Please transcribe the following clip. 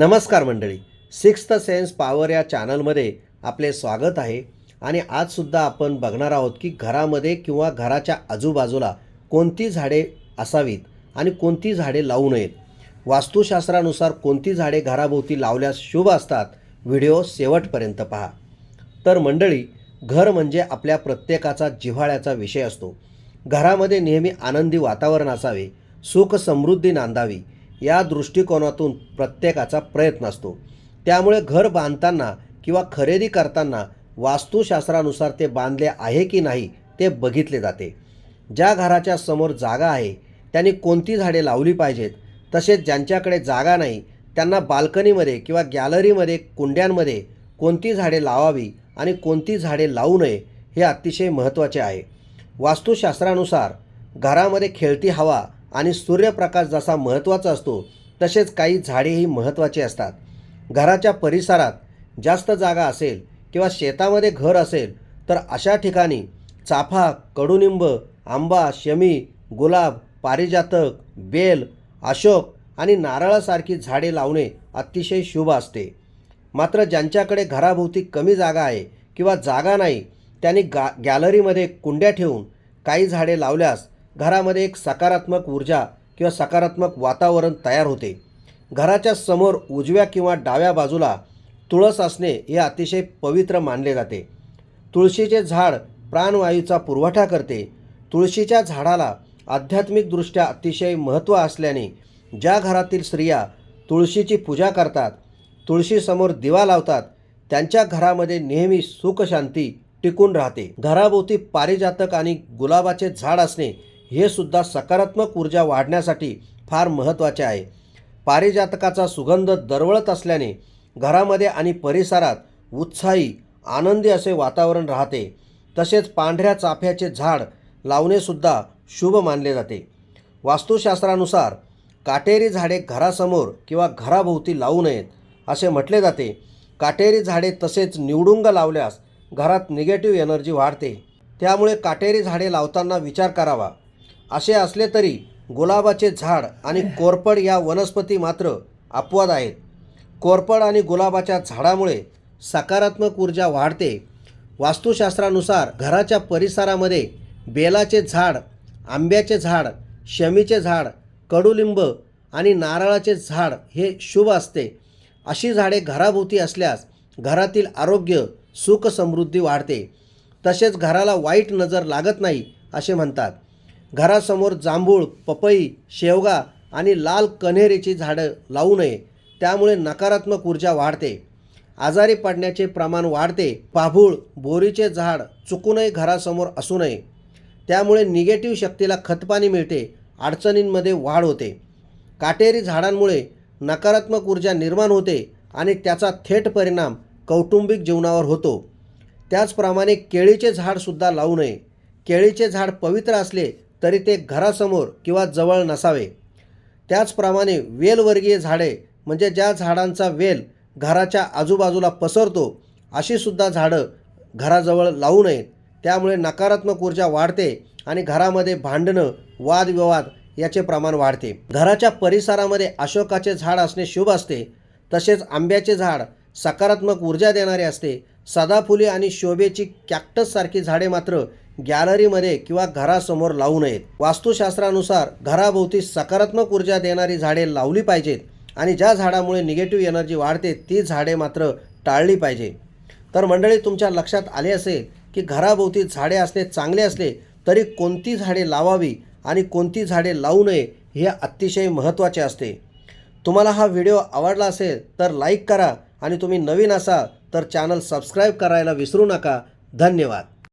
नमस्कार मंडळी. Sixth sense power या चॅनलमध्ये आपले स्वागत आहे. आणि आजसुद्धा आपण बघणार आहोत की घरामध्ये किंवा घराच्या आजूबाजूला कोणती झाडे असावीत आणि कोणती झाडे लावू नयेत. वास्तुशास्त्रानुसार कोणती झाडे घराभोवती लावल्यास शुभ असतात व्हिडिओ शेवटपर्यंत पहा. तर मंडळी घर म्हणजे आपल्या प्रत्येकाचा जिव्हाळ्याचा विषय असतो. घरामध्ये नेहमी आनंदी वातावरण असावे सुख समृद्धी नांदावी या दृष्टिकोनातून प्रत्येकाचा प्रयत्न असतो. त्यामुळे घर बांधताना किंवा खरेदी करताना वास्तुशास्त्रानुसार ते बांधले आहे की नाही ते बघितले जाते. ज्या घराच्या समोर जागा आहे त्यांनी कोणती झाडे लावली पाहिजेत? तसेच ज्यांच्याकडे जागा नाही त्यांना बाल्कनीमध्ये किंवा गॅलरीमध्ये कुंड्यांमध्ये कोणती झाडे लावावी आणि कोणती झाडे लावू नये हे अतिशय महत्त्वाचे आहे. वास्तुशास्त्रानुसार घरामध्ये खेळती हवा आणि सूर्यप्रकाश जसा महत्त्वाचा असतो तसेच काही झाडेही महत्त्वाची असतात. घराच्या परिसरात जास्त जागा असेल किंवा शेतामध्ये घर असेल तर अशा ठिकाणी चाफा कडुनिंब आंबा शमी गुलाब पारिजातक बेल अशोक आणि नारळासारखी झाडे लावणे अतिशय शुभ असते. मात्र ज्यांच्याकडे घराभोवती कमी जागा आहे किंवा जागा नाही त्यांनी गा गॅलरीमध्ये कुंड्या ठेवून काही झाडे लावल्यास घरामध्ये एक सकारात्मक ऊर्जा किंवा सकारात्मक वातावरण तयार होते. घराच्या समोर उजव्या किंवा डाव्या बाजूला तुळस असणे हे अतिशय पवित्र मानले जाते. तुळशीचे झाड प्राणवायूचा पुरवठा करते. तुळशीच्या झाडाला आध्यात्मिकदृष्ट्या अतिशय महत्त्व असल्याने ज्या घरातील स्त्रिया तुळशीची पूजा करतात तुळशीसमोर दिवा लावतात त्यांच्या घरामध्ये नेहमी सुखशांती टिकून राहते. घराभोवती पारिजातक आणि गुलाबाचे झाड असणे हे सुद्धा सकारात्मक ऊर्जा वाढण्यासाठी फार महत्त्वाचे आहे. पारिजातकाचा सुगंध दरवळत असल्याने घरामध्ये आणि परिसरात उत्साही आनंदी असे वातावरण राहते. तसेच पांढऱ्या चाफ्याचे झाड लावणेसुद्धा शुभ मानले जाते. वास्तुशास्त्रानुसार काटेरी झाडे घरासमोर किंवा घराभोवती लावू नयेत असे म्हटले जाते. काटेरी झाडे तसेच निवडुंग लावल्यास घरात निगेटिव्ह एनर्जी वाढते. त्यामुळे काटेरी झाडे लावताना विचार करावा. असे असले तरी गुलाबाचे झाड आणि कोरपड या वनस्पती मात्र अपवाद आहेत. कोरपड आणि गुलाबाच्या झाडामुळे सकारात्मक ऊर्जा वाढते. वास्तुशास्त्रानुसार घराच्या परिसरामध्ये बेलाचे झाड आंब्याचे झाड शमीचे झाड कडुलिंब आणि नारळाचे झाड हे शुभ असते. अशी झाडे घराभोवती असल्यास घरातील आरोग्य सुख समृद्धी वाढते. तसेच घराला वाईट नजर लागत नाही असे म्हणतात. घरासमोर जांभूळ पपई शेवगा आणि लाल कन्हेरीची झाडं लावू नये. त्यामुळे नकारात्मक ऊर्जा वाढते. आजारी पडण्याचे प्रमाण वाढते. पाभूळ बोरीचे झाड चुकूनही घरासमोर असू नये. त्यामुळे निगेटिव्ह शक्तीला खतपाणी मिळते. अडचणींमध्ये वाढ होते. काटेरी झाडांमुळे नकारात्मक ऊर्जा निर्माण होते आणि त्याचा थेट परिणाम कौटुंबिक जीवनावर होतो. त्याचप्रमाणे केळीचे झाडसुद्धा लावू नये. केळीचे झाड पवित्र असले तरी ते घरासमोर किंवा जवळ नसावे. त्याचप्रमाणे वेलवर्गीय झाडे म्हणजे ज्या झाडांचा वेल घराच्या आजूबाजूला पसरतो अशीसुद्धा झाडं घराजवळ लावू नयेत. त्यामुळे नकारात्मक ऊर्जा वाढते आणि घरामध्ये भांडणं वादविवाद याचे प्रमाण वाढते. घराच्या परिसरामध्ये अशोकाचे झाड असणे शुभ असते. तसेच आंब्याचे झाड सकारात्मक ऊर्जा देणारे असते. सदाफुली आणि शोभेची कॅक्टससारखी झाडे मात्र गॅलरीमध्ये किंवा घरासमोर लावू नयेत. वास्तुशास्त्रानुसार घराभोवती सकारात्मक ऊर्जा देणारी झाडे लावली पाहिजेत आणि ज्या झाडामुळे निगेटिव्ह एनर्जी वाढते ती झाडे मात्र टाळली पाहिजे. तर मंडळी तुमच्या लक्षात आले असेल की घराभोवती झाडे असणे चांगले असले तरी कोणती झाडे लावावी आणि कोणती झाडे लावू नये हे अतिशय महत्त्वाचे असते. तुम्हाला हा व्हिडिओ आवडला असेल तर लाईक करा आणि तुम्ही नवीन असाल तर चॅनल सबस्क्राईब करायला विसरू नका. धन्यवाद.